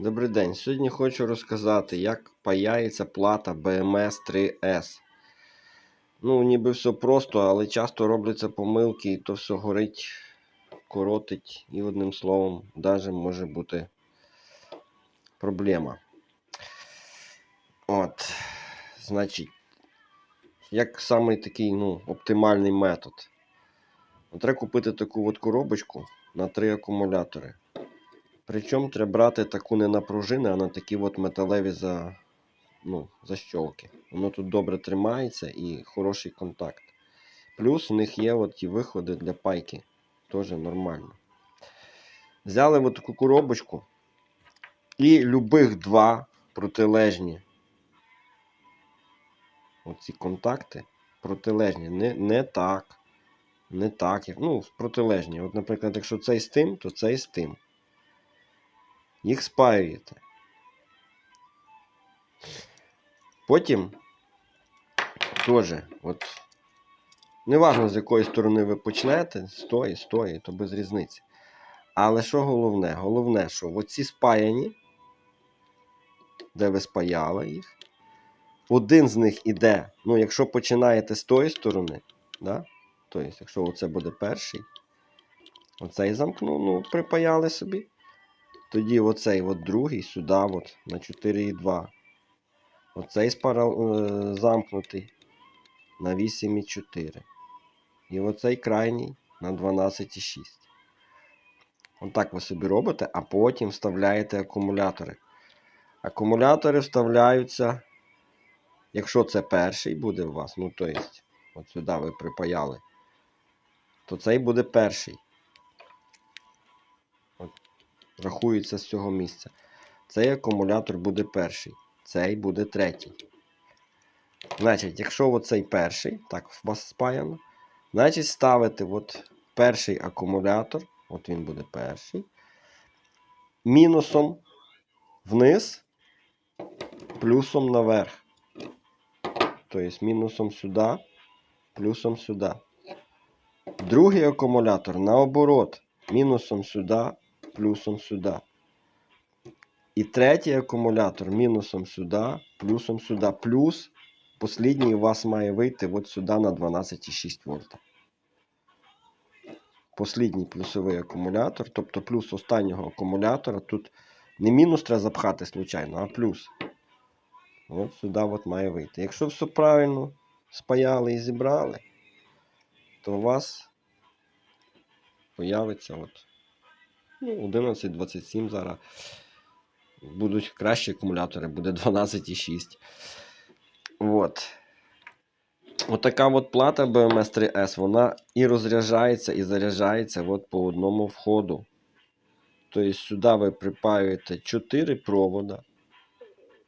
Добрий день. Сьогодні хочу розказати, як паяється плата BMS 3S. Ну, ніби все просто, але часто робляться помилки, і то все горить, коротить, і одним словом, навіть може бути проблема. От, значить, як самий такий ну, оптимальний метод. Треба купити таку от коробочку на три акумулятори. Причому треба брати таку не на пружини, а на такі от металеві за, ну, защолки. Воно тут добре тримається і хороший контакт. Плюс у них є от ті виходи для пайки. Теж нормально. Взяли от таку коробочку і любих два протилежні оці контакти протилежні. Не, не так. Не так. Ну, протилежні. От, наприклад, якщо цей з тим, то цей з тим їх спаюєте. Потім теж, от, неважно з якої сторони ви почнете, з тої, з то без різниці. Але що головне? Головне, що оці спаяні, де ви спаяли їх, один з них іде, ну, якщо починаєте з тої сторони, да? тобто, якщо оце буде перший, оцей замкнув, ну, припаяли собі. Тоді оцей от другий сюди от, на 4,2. Оцей спара, е, замкнутий на 8,4. І оцей крайній на 12,6. Отак ви собі робите, а потім вставляєте акумулятори. Акумулятори вставляються, якщо це перший буде у вас, ну то есть, от сюди ви припаяли, то цей буде перший рахується з цього місця. Цей акумулятор буде перший, цей буде третій. Значить, якщо оцей перший, так у вас спаяно, значить ставите от перший акумулятор, от він буде перший, мінусом вниз, плюсом наверх. Тобто мінусом сюди, плюсом сюди. Другий акумулятор наоборот, мінусом сюди, плюсом сюди. І третій акумулятор мінусом сюди, плюсом сюди. Плюс послідній у вас має вийти от сюди на 12,6 вольта. Послідній плюсовий акумулятор, тобто плюс останнього акумулятора. Тут не мінус треба запхати случайно, а плюс. От сюди от має вийти. Якщо все правильно спаяли і зібрали, то у вас появиться от Ну, 11,27 зараз. Будуть кращі акумулятори, буде 12,6. От. Отака от плата BMS 3S, вона і розряджається, і заряджається от по одному входу. Тобто сюди ви припаюєте 4 провода.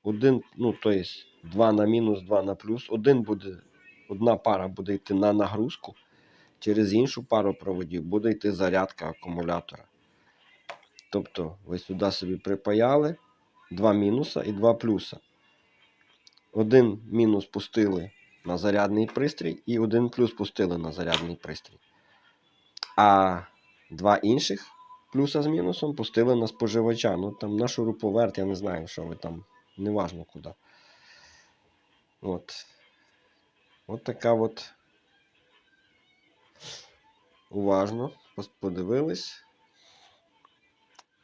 Один, ну, тобто 2 на мінус, 2 на плюс. Один буде, одна пара буде йти на нагрузку. Через іншу пару проводів буде йти зарядка акумулятора. Тобто ви сюди собі припаяли два мінуса і два плюса. Один мінус пустили на зарядний пристрій, і один плюс пустили на зарядний пристрій. А два інших плюса з мінусом пустили на споживача. Ну там на шуруповерт, я не знаю, що ви там, неважно куди. От. От така от. Уважно подивились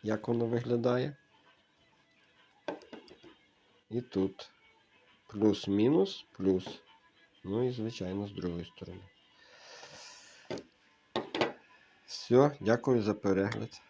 як воно виглядає. І тут плюс-мінус, плюс. Ну і, звичайно, з другої сторони. Все, дякую за перегляд.